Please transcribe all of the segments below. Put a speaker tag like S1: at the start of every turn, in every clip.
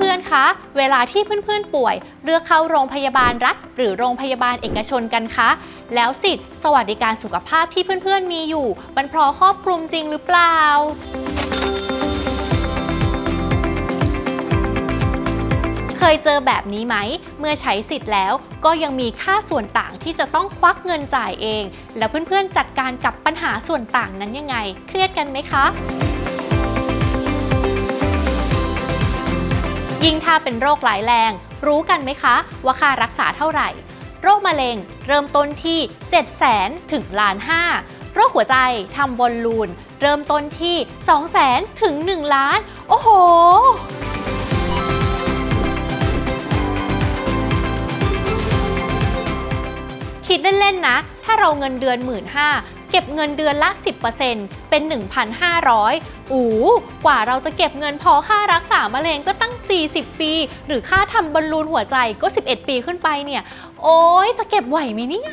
S1: พื่อนๆ คะ เวลาที่เพื่อนๆ ป่วย เลือกเข้าโรงพยาบาลรัฐ หรือโรงพยาบาลเอกชนกันคะ แล้วสิทธิ์สวัสดิการสุขภาพที่เพื่อนๆ มีอยู่มันพอครอบคลุมจริงหรือเปล่าเคยเจอแบบนี้ไหม เมื่อใช้สิทธิ์แล้วก็ยังมีค่าส่วนต่างที่จะต้องควักเงินจ่ายเอง แล้วเพื่อนๆจัดการกับปัญหาส่วนต่างนั้นยังไง เครียดกันไหมคะ ยิ่งถ้าเป็นโรคหลายแรง รู้กันไหมคะ ว่าค่ารักษาเท่าไหร่ โรคมะเร็งเริ่มต้นที่ 7 0 0 0 0 0ถึงล้านห้าโรคหัวใจทำบอลลูน เริ่มต้นที่ 2 0 0 0 0 0ถึง 1 ล้าน โอ้โหคิดเล่น ๆ นะ ถ้าเราเงินเดือน 1 5ื่น เก็บเงินเดือนละ 10%เป็น 1,500 อู๋กว่าเราจะเก็บเงินพอค่ารักษามะเร็งก็ตั้ง 40 ปี หรือค่าทำบอลลูนหัวใจก็ 11 ปีขึ้นไปเนี่ย โอ้ยจะเก็บไหวไหมเนี่ย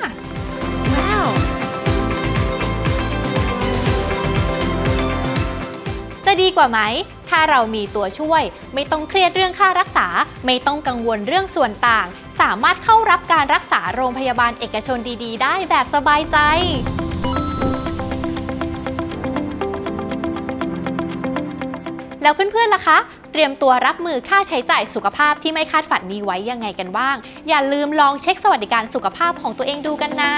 S1: ว้าวจะดีกว่าไหม ถ้าเรามีตัวช่วย ไม่ต้องเครียดเรื่องค่ารักษา ไม่ต้องกังวลเรื่องส่วนต่าง สามารถเข้ารับการรักษาโรงพยาบาลเอกชนดี ๆ ได้แบบสบายใจ แล้วเพื่อนๆล่ะคะ เตรียมตัวรับมือค่าใช้จ่ายสุขภาพที่ไม่คาดฝันนี้ไว้ยังไงกันบ้าง อย่าลืมลองเช็คสวัสดิการสุขภาพของตัวเองดูกันนะ